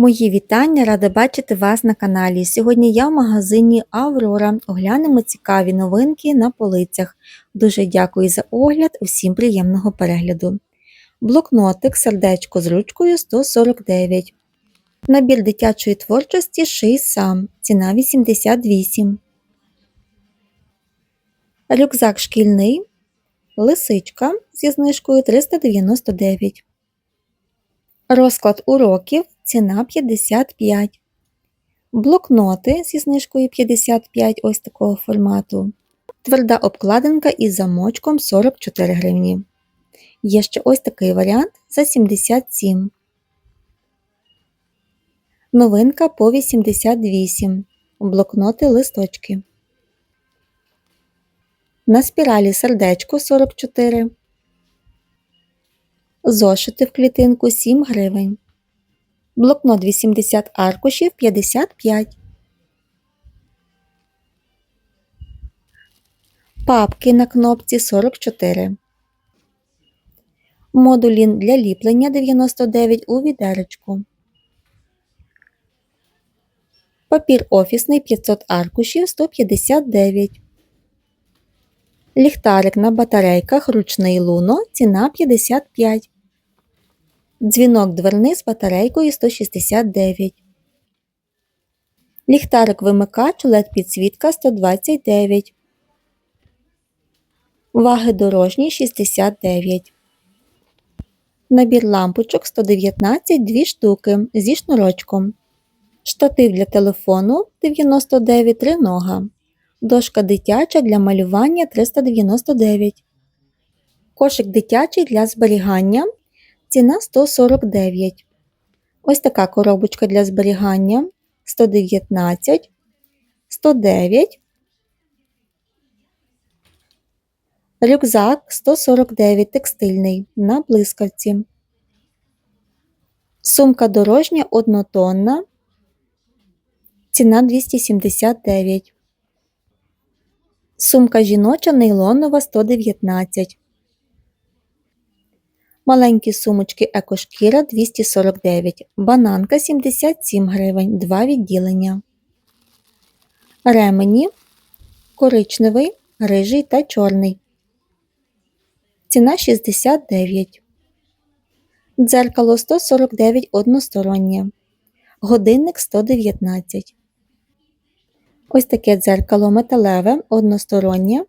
Мої вітання, рада бачити вас на каналі. Сьогодні я в магазині Аврора. Оглянемо цікаві новинки на полицях. Дуже дякую за огляд, усім приємного перегляду. Блокнотик сердечко з ручкою 149. Набір дитячої творчості ший сам. Ціна 88. Рюкзак шкільний. Лисичка зі знижкою 399. Розклад уроків ціна 55. Блокноти зі знижкою 55 ось такого формату. Тверда обкладинка із замочком 44 гривні. Є ще ось такий варіант за 77. Новинка по 88. Блокноти листочки. На спіралі сердечко 44. Зошити в клітинку 7 гривень. Блокнот 80 аркушів 55. Папки на кнопці 44. Модулін для ліплення 99 у відеречку. Папір офісний 500 аркушів 159. Ліхтарик на батарейках ручний луно ціна 55. Дзвінок дверний з батарейкою 169. Ліхтарик вимикач LED підсвітка 129. Ваги дорожні 69. Набір лампочок 119 2 штуки зі шнурочком. Штатив для телефону 99 тринога. Дошка дитяча для малювання 399. Кошик дитячий для зберігання Ціна 149. Ось така коробочка для зберігання 119, 109. Рюкзак 149 текстильний на блискавці. Сумка дорожня однотонна. Ціна 279. Сумка жіноча нейлонова 119. Маленькі сумочки екошкіра 249, бананка 77 гривень, 2 відділення. Ремені коричневий, рижий та чорний. Ціна 69. Дзеркало 149 одностороннє. Годинник 119. Ось таке дзеркало металеве одностороннє.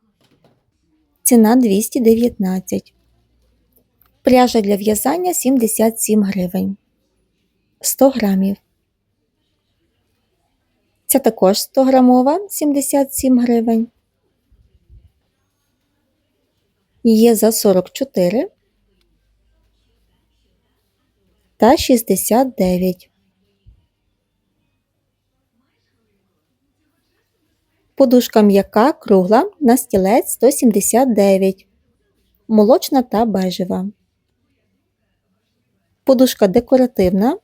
Ціна 219. Пряжа для в'язання 77 гривень 100 грамів. Ця також 100 грамова 77 гривень. Є за 44 та 69. Подушка м'яка кругла на стілець 179. Молочна та бежева. Подушка декоративна.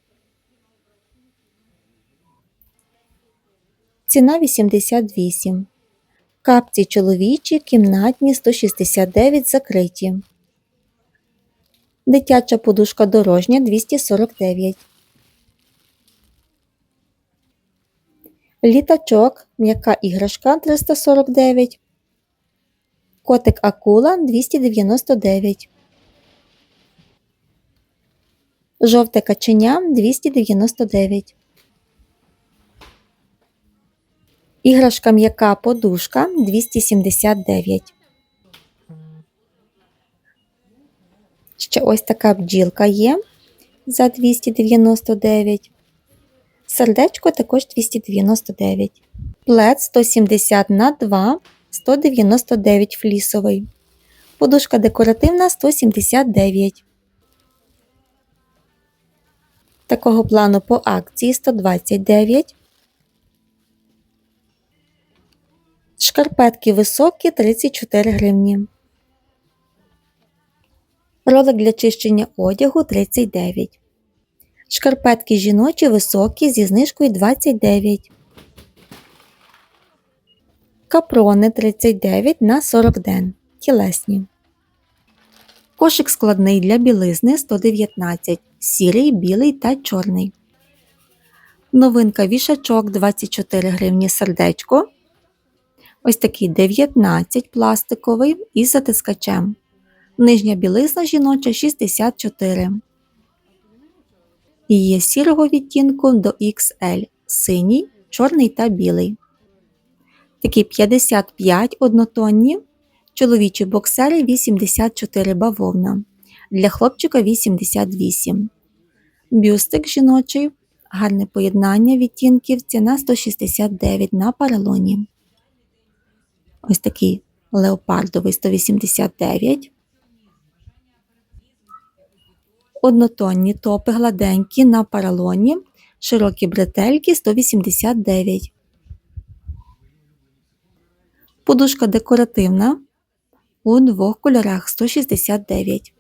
Ціна 88. Капці чоловічі, кімнатні 169 закриті. Дитяча подушка дорожня 249. Літачок, м'яка іграшка 349. Котик акула 299. Жовте каченя 299. Іграшка м'яка подушка 279. Ще ось така бджілка є за 299. Сердечко також 299. Плед 170 на 2 199 флісовий. Подушка декоративна 179. Такого плану по акції 129. Шкарпетки високі 34 гривні. Ролик для чищення одягу 39. Шкарпетки жіночі високі зі знижкою 29. Капрони 39 на 40 ден. Тілесні. Кошик складний для білизни 119, сірий, білий та чорний. Новинка вішачок 24 гривні сердечко. Ось такий 19 пластиковий із затискачем. Нижня білизна жіноча 64. І є сірого відтінку до XL, синій, чорний та білий. Такі 55 однотонні, чоловічі боксери 84 бавовна, для хлопчика 88. Бюстик жіночий, гарне поєднання відтінків, ціна 169 на паралоні. Ось такий леопардовий 189. Однотонні топи гладенькі на паралоні, широкі бретельки 189. Подушка декоративна у двох кольорах 169.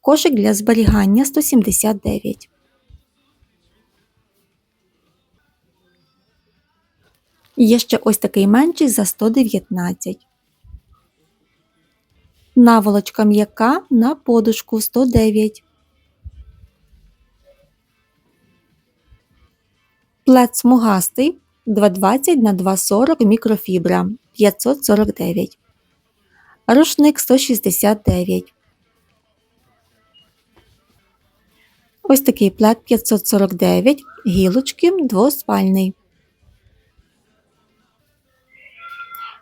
Кошик для зберігання 179. Є ще ось такий менший за 119. Наволочка м'яка на подушку 109. Плед смугастий 220 на 240 мікрофібра 549. Рушник 169. Ось такий плед 549, гілочки двоспальний.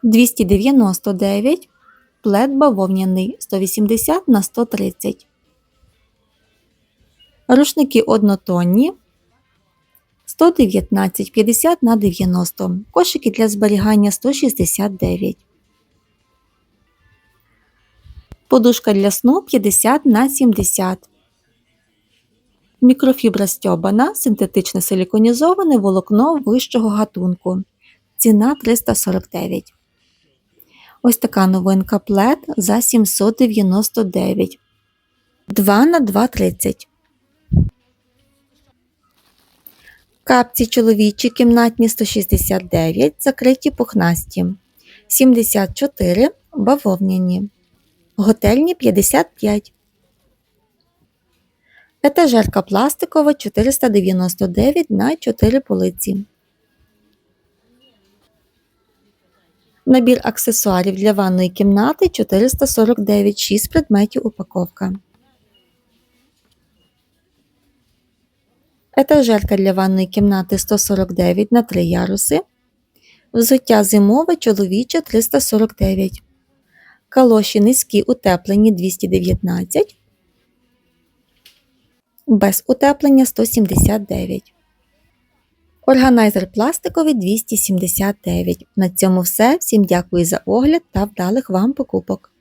299, плед бавовняний 180 на 130. Рушники однотонні 119 50 на 90. Кошики для зберігання 169. Подушка для сну 50 на 70. Мікрофібра стьобана, синтетичне силіконізоване волокно вищого гатунку. Ціна 349. Ось така новинка плед за 799. 2 на 2,30. Капці чоловічі кімнатні 169, закриті пухнасті. 74 бавовняні. Готельні 55. Етажерка пластикова 499 на 4 полиці. Набір аксесуарів для ванної кімнати 449 6 предметів упаковка. Етажерка для ванної кімнати 149 на 3 яруси. Взуття зимове чоловіче 349. Калоші низькі утеплені 219. Без утеплення 179. Органайзер пластиковий 279. На цьому все. Всім дякую за огляд та вдалих вам покупок.